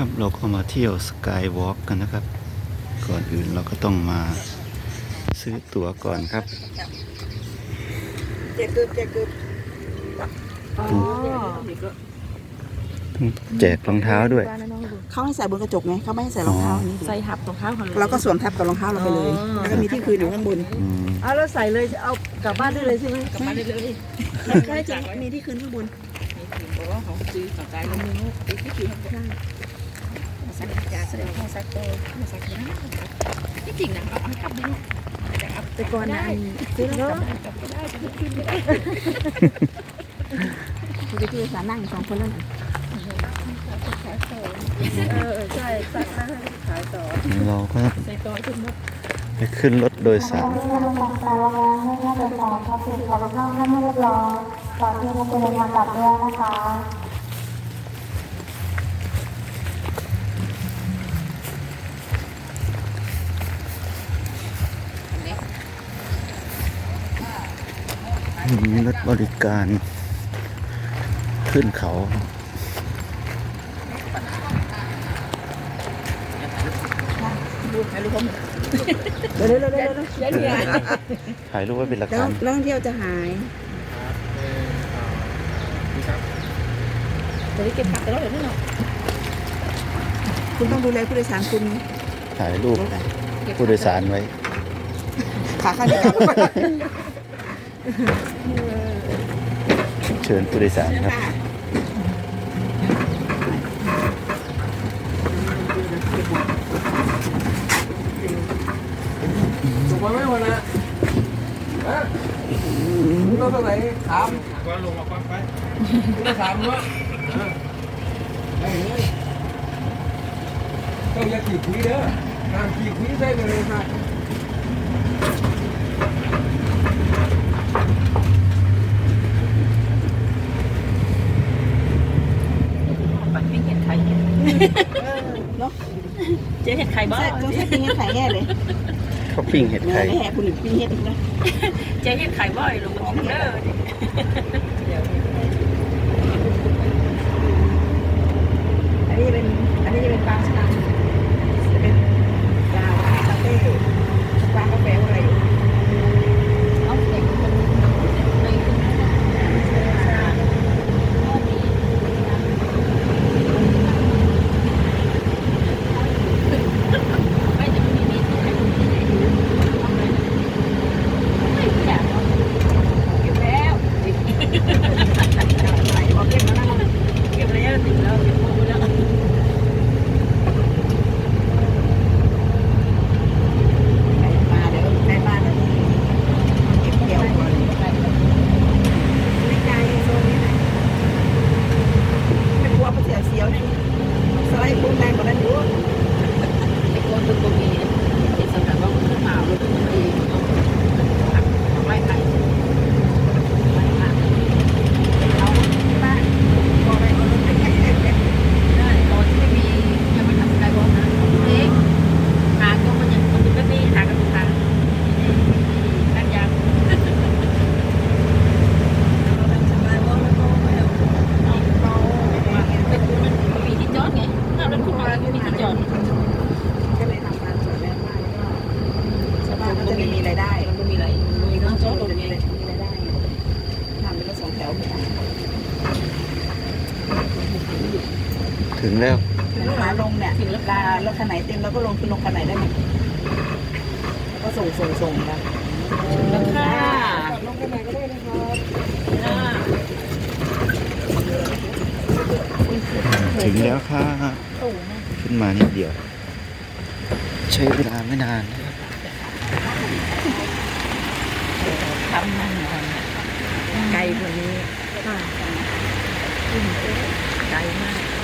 ครับเราก็มาเที่ยวสกายวอล์กกันนะครับ ก่อนอื่นเราก็ต้องมาซื้อตั๋วก่อนครับแจกกึบแจกกึบอ๋อแจกรองเท้าด้วย เขาให้ใส่บนกระจกไงเขาไม่ให้ใส่รองเท้าอันนี้ใส่หับรองเท้าของเราก็สวมทับกับรองเท้าเราไปเลยอ๋อแล้วก็มีที่คืนอยู่ข้างบนอืมเอาแล้วใส่เลยเอากลับบ้านได้เลยใช่ไหมกลับบ้านได้เลยใช่จริงมีที่คืนข้างบนบอกว่าของซื้อต่อใจแล้วมึงที่คืนข้างบน สักจ่าแสดงว่าสักโตสักนะที่จริงนะเอากลับไปแต่ก่อนนะซื้อแล้วกลับได้กลับได้ขึ้นไม่ได้คือที่สานั่งสองคนแล้วเออใช่สั่งให้ขายต่อเราก็ใส่ต่อจนหมดไปขึ้นรถโดยสารมีร ถบริการ ขึ้นเขาดูถ่ายรูปเขาเร็วเร็วเร็วเร็วยันยันถ่ายรูปไว้เป็นหลักแล้วฐานนักท่องเที่ยวจะหายตอนนี้เก็บผักไปแล้วเดี๋ยวนี้เนาะคุณต้องดูแลผู้โดยสารคุณถ่ายรูปผู้โดยสารไว้ ขาข้างเดียว เชิญผู้โดยสารครับ ถูกไหมวันน่ะฮะมึงเอาตรงไหนถามก่อนลงมาปั๊บไปมึงจะถามวะไอ้เฮ้ยต้องอย่าขี่คุยเด้อห้ามขี่คุยใส่ไปเลยค่ะปักปิ้งเห็ดไข่ เนาะ เจ๊เห็ดไข่บ้า ใช่ต้องใช้ปิ้งเห็ดไข่แน่เลย เขาปิ้งเห็ดไข่แม่คุณหรือปิ้งเห็ดอีกนะเจ๊เห็ดไข่บ่อยลงมาเด้ออันนี้เป็นอันนี้จะเป็นปลาชะนันจะเป็นปลาคาเฟ่ปลากาแฟอะไรอยู่ เอาเด็กมันในไม่จะไม่มีที่ไหนไม่อยากเก็บแล้ว ไหลขอเก็บมาแล้ว เก็บระยะติดแล้วเก็บโมแล้ว มาเดี๋ยวในบ้านเก็บเกี่ยวก่อนในใจโซนนี้นะไม่กลัวมันเสียวเสียวนี่สไลด์ปุ้งแรงกว่านั้นอยู่ ไอ้คนตัวนี้ไอ้สกัดว่าขึ้นมาเลยขึ้นมาเองเอาไม้ไผ่ไม้ไผ่ เอาบ้านบอกอะไรเอารถไปแข่งแข่งแข่ง ได้ตอนที่ไม่มียังไม่ทำสกายบอลนะเองหาก็มันยังมันเป็นแบบนี้หากันทุกทางนั่นยัง สบายว่าแล้วก็ไม่เอาเรา แต่คุณมันมีที่จอดไงถ้าเราขึ้นมาแล้วมีที่จอด ก็เลยทำงานสวยแม่บ้านก็ชาวบ้านก็จะไม่มีรายได้ มันมีอะไรมีน้องจอดตรง มี นี้ รายได้ทำเป็นรถสองแถว ถึงแล้ว ขาลงเนี่ยถึงรถลารถคันไหน เต็มแล้วก็ลงคือลงคันไหนได้ไหมก็ส่งส่งส่งกันแล้วค่ะลงคันไหนก็ได้นะครับถึงแล้วค่ะ ขึ้นมานิดเดียว ใช้เวลาไม่นานนะครับทำนั่นทไกลกว่านี้ำใจมาก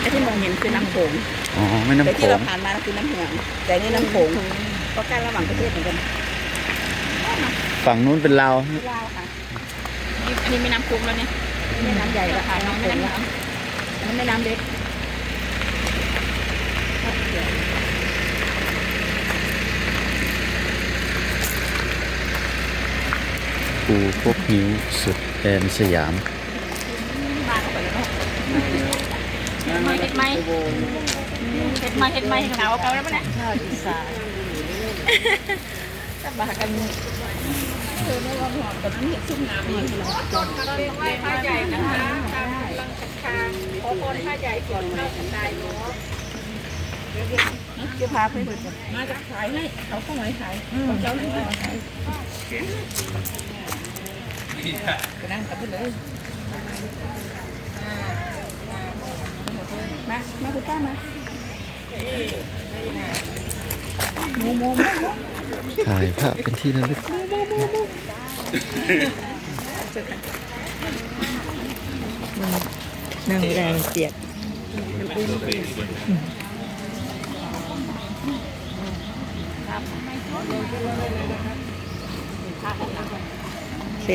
ไอ้ที่มองเห็นคือน้ำโขงอ๋อไม่น้ำแต่โขที่เรางผ่านมาคือน้ำเหงแต่นี่น้ำโขงก็ใกล้ระหว่างประเทศเหมือนกันฝั่งนู้นเป็นลาวลาวค่ะนี่นี่ไม่น้ำคุ้มแล้วเนี่ยแม่น้ำใหญ่ละค่ะน้องน้ำโขไม่งน้ำละน้ำอันนั้นแม่น้ำเล็กปูพบหิวสุดแดนสยามมาเข้าไป เลยเนาะไม่เห็ดไหมเห็ดไหมเห็ดไหมหนาวเขาแล้วมั้ยเนี่ยชาอีสานจะมากันเออไม่ว่าหอมแต่มันเห็ดซุ่มน้ำนี่เราต้นเราไหว้พระใหญ่นะคะตามกำลังศรัทธาขอพรพระใหญ่ก่อนเข้าสันไดเนาะจะพาไปดูมาจะขายให้เขาเข้ามาขายเขาเจ้าให้มาขายไปนั่งกันไปเลย มา มาคุณป้ามาโมโมโมถ่ายภาพเป็นที่ระลึกนั่งแรงเปียกโอเค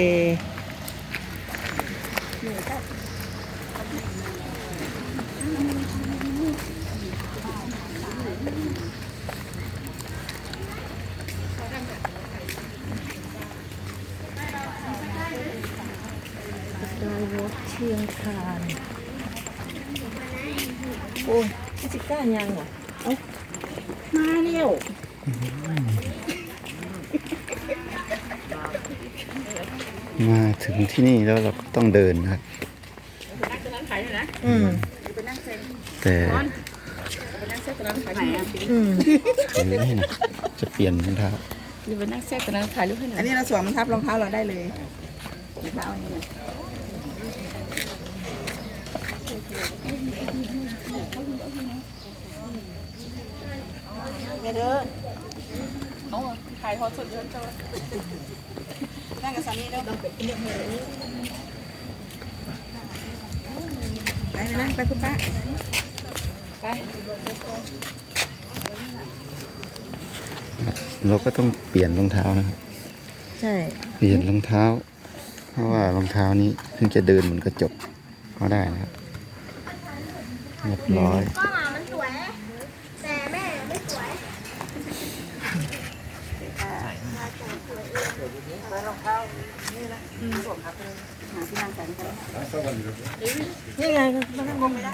ดา ยวอเชียงคานโอ้ยจิก้ายังวะเอ้ามาเร็วมาถึงที่นี่แล้วเราก็ต้องเดินนะครับอืมแต่อืมถือให้หนะจะเปลี่ยนรองเท้าอยู่ไปนั่งแซ่ตอนนั้นถ่ายรูปให้หน่อัอนยนี้เราสวมทับรองเท้าเราได้เลยรองเท้าอันนี้ เลยเด้อเอาถ่ายทอดสดเชิญเจ้านั่งกับสามีเด้อไปไปนั่งไปคุณป้าไปเราก็ต้องเปลี่ยนรองเท้านะครับ ใช่ เปลี่ยนรองเท้า เพราะว่ารองเท้านี้เพิ่งจะเดินบนกระจกก็ได้นะครับเรียบร้อยก็หมามันสวย แต่แม่ไม่สวย นี่ไงมันนั่งงงไม่ได้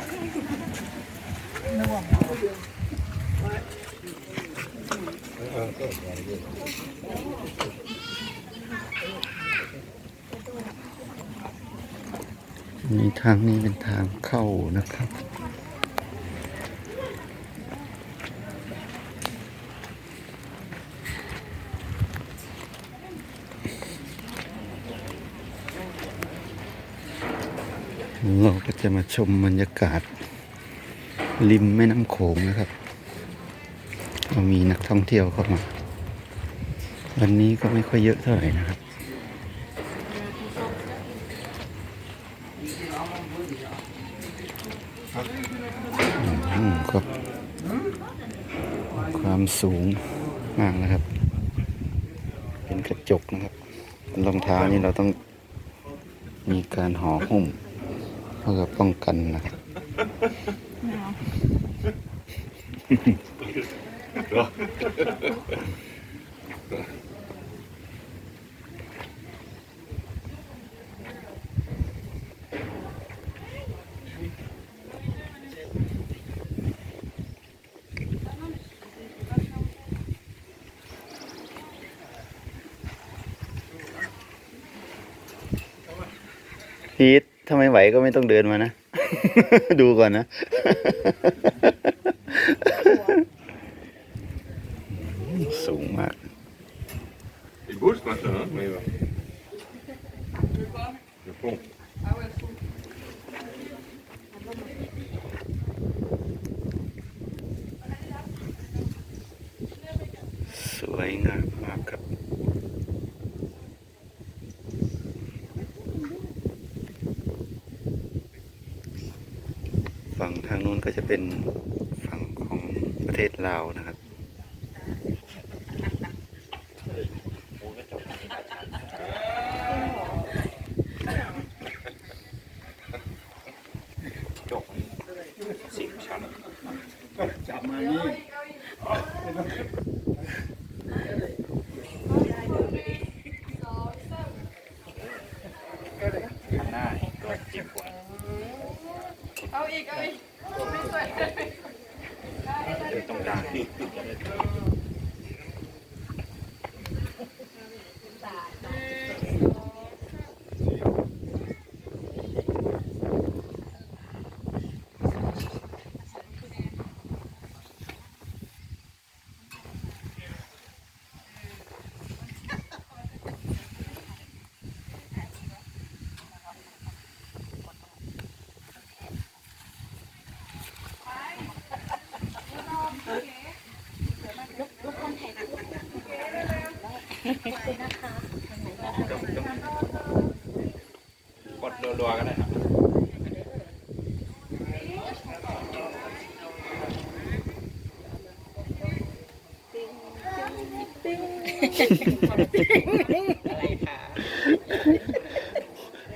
มีทางนี้เป็นทางเข้านะครับ เราก็จะมาชมบรรยากาศ ริมแม่น้ำโขงนะครับก็มีนักท่องเที่ยวเข้ามา วันนี้ก็ไม่ค่อยเยอะเท่าไหร่นะครับอืมก็ความสูงมากนะครับ เป็นกระจกนะครับรองเท้านี่เราต้องมีการห่อหุ้ม พื่อป้องกันนะครับพีท ถ้าไม่ไหวก็ไม่ต้องเดินมานะ ดูก่อนนะ สูงมาก Il bouge ce matin, hein Mais ouais. Le pont. สวยงามมากครับ ฝั่งทางนู้นก็จะเป็นฝั่งของประเทศลาวนะครับสเอาอีกเอาอีก Yeah.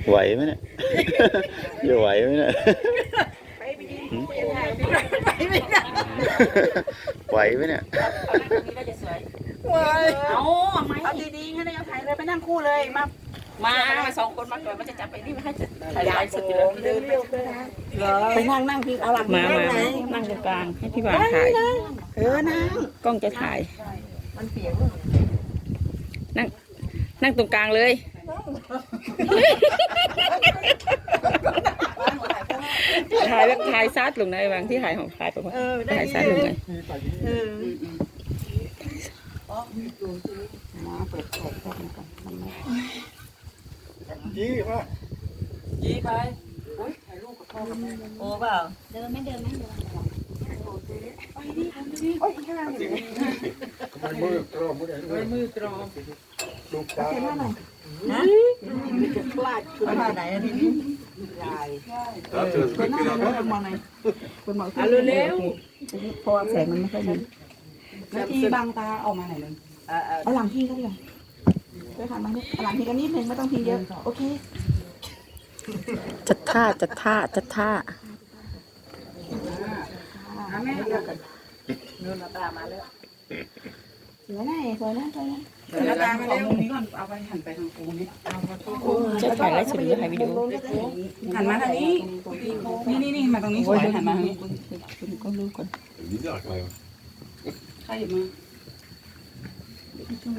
ไหวไหมเนี่ยจะไหวไหมเนี่ยไหวไหมเนี่ยเอาเอาดีๆงั้นเอาถ่ายเลยไปนั่งคู่เลยมามามาสองคนมาก่อนมันจะจับไปนี่มาให้จะถ่ายไลฟ์สดอยู่แล้วไปนั่งนั่งพี่เอาหลังมานั่มางไหนนั่งตรงกลางให้พี่บานถ่ายเออนั่งกล้องจะถ่ายมันเปียกนั่ง นั่งตรงกลางเลย ถ่ายแบบถ่ายซัดลงในบางที่ถ่ายของถ่ายไปว่าเออได้ถ่ายซัดลงในเออมาเปิดเปิดเปิดมันก่อนมันไม่ยี่ป่ะยี่ไปโอ้ยถ่ายรูปกับพ่อกับแม่โอ้เปล่าเดินไม่เดินไม่เดินโอ้ยข้างล่างอยู่ไหนมือตรอมือไหนมือมือตรอม ลูกตาเห็นว่าไหนนะลาดคุณมาไหนอันนี้ยาย Dat is คนหน้าคนมองไหนคนมองขึ้นเร็วเพราะแสงมันไม่ค่อยดีแล้วที่บางตาออกมาไหนเลยเอาหลังพี่ก็ได้ช่วยหันมาเอาหลังพี่กันนิดนึงไม่ต้องทีเยอะโอเคจัดท่าจัดท่าจัดท่าแม่เดียวกันเดินตามาแล้วสวยนะสวยนะสวยนะ เดินตามาเร็วนี้ก่อนเอาไปหันไปทางกูนี่เอามาตู้กูจะถ่ายไลฟ์สดหรือถ่ายวิดีโอหันมาทางนี้นี่นี่นี่มาตรงนี้สวยหันมาทางนี้คุณก็รู้ก่อน Niet erg, maar ใครมา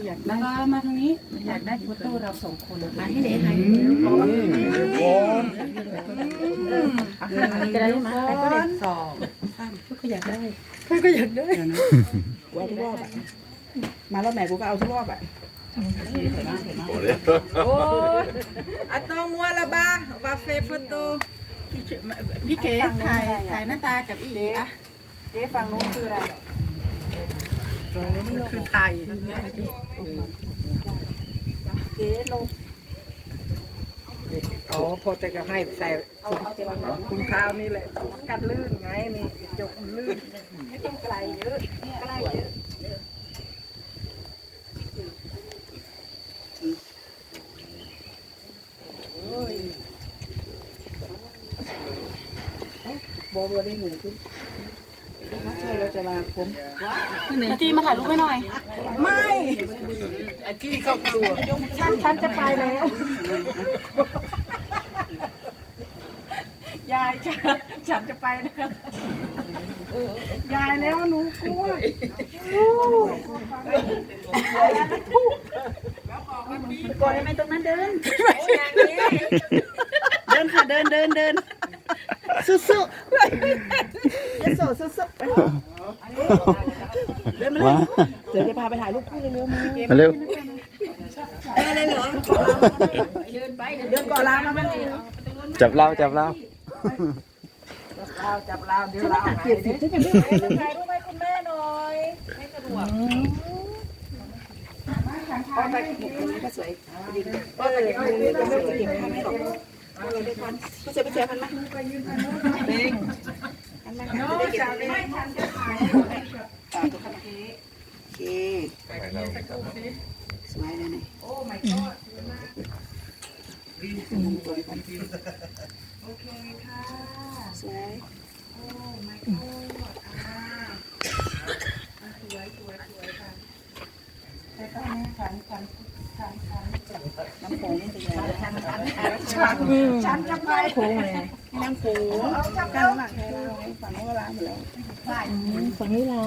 อยากได้มาทางนี้อยากได้โฟโต้เราสองคนมาให้เด็กให้บอลจะได้ไหมก็เด็กสองก็อยากได้ก็อยากได้เดี๋ยวนะกูเอาทุกรอบอะ มารอบไหนกูก็เอาทุกรอบอะ Oh, À tao mua là ba và phê photo พี่เก๋ถ่ายถ่ายหน้าตากับอีอะเก๋ฝั่งนู้นคืออะไรคือไทยเก๋ลงอ๋อพอแต่ก็ให้ใส่คุณข้าวนี่แหละกันลื่นไงนี่จกมันลื่นไม่ต้องไกลเยอะไกลเยอะ บอบัวได้หนึ่งขึ้นถ้าใช่เราจะมาผมจีมาถ่ายรูปให้หน่อย ไม่ไอ้จี้เข้ากลัวฉันฉันจะไปแล้ว ยายฉันฉันจะไปแล้วยายแล้วหนูกลัวก่อนทำไมตรงนั้นเดิน เดินค่ะเดินเดินเดินสู้สู้จะโซ่สู้สู้ไปเดิน มาเลยเดี๋ยวจะพาไปถ่ายรูปคู่เร็วๆมามาเร็วอะไรเหรอเดินก่อนลามาบ้างจับเราจับเราเราจับเราเดี๋ยวเราเก็บสิบที่จะไม่ถ่ายรูปให้คุณแม่หน่อยให้สะดวกพอไปเก็บนี้ก็สวยพอไปเก็บนี้ก็ไม่จะเก็บพันไม่หรอกเอาเลยได้พันก็เสียไปเสียพันไหมเด้ง นไหมจะไม่ทันจะถ่ายต่อตัวคันเค้กโอเคสวยเลยนี่โอ้ my god ตัวนี้พันโอเคค่ะสวยสวยสวยสวยค่ะแต่ตอนนี้ฝันฝันทน้ำโขงนี่เป็นยังไงชันชันจับไปโขงเลยน้ำโขงกันหลังไทยเราฝั่งโน้นก็ล้าง หมดแล้วฝั่งนี้เรา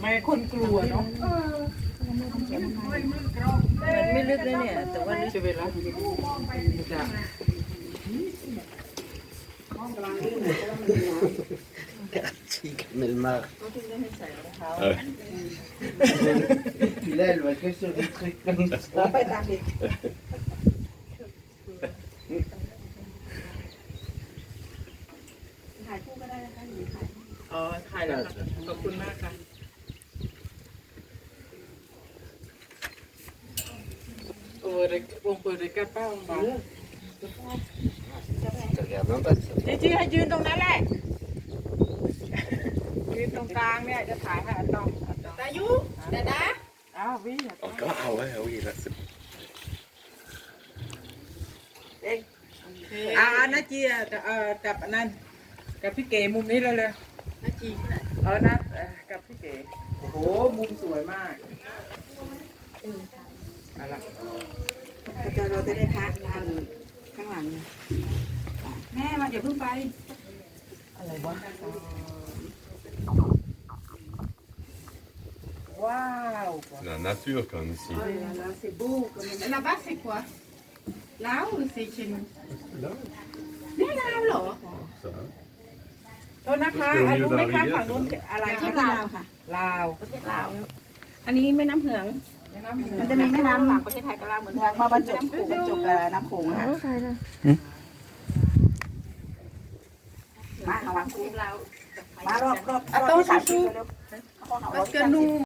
ไม่คนกลัวเนาะมันไม่ลึกเลยเนี่ย แต่ว่าลึกจะเวลา nel mar. เออ Là, elle va que sur des trucs comme ça. ไปตามดิถ่ายคู่ก็ได้นะคะหรือถ่าย อ๋อถ่ายแล้วค่ะขอบคุณมากค่ะโอ้ยวงเปิดเลยแก้เป้ามา Regarde un peu ça. จริงๆให้ยืนตรงนั้นแหละยืนตรงกลางเนี่ยจะถ่ายให้อาตอมอาตอมตายุดาดาอ้าววิ่ง Encore Ah ouais, ah oui, là c'est อ่านาจีอะเอ่อกับอันนั้นกับพี่เก๋มุมนี้เลยเลยนาจีที่ไหนเออนะเอ่อกับพี่เก๋โอ้โหมุมสวยมากเอาละ จะเราจะได้พักอันข้างหลังแม่มาเดี๋ยวเพิ่งไป อะไรวะว้าว la nature comme ici. Là-bas, c'est quoi Là ou c'est chez nous นี่ลาวเหรอ Ça, hein. โทษนะคะอะรู้ไหมคะฝั่งนู้นอะไรที่ที่ลาวค่ะลาวประเทศลาว อันนี้แม่น้ำเหือง มันจะมีแม่น้ำหลังประเทศไทยกับลาวเหมือนเมืองมาบรรจบขู่บรรจบกับน้ำโขงค่ะมาเอาวางคู่ลาวมารอบรอบรอบที่สามสิบเร็วๆเอาของเรา Parce que nous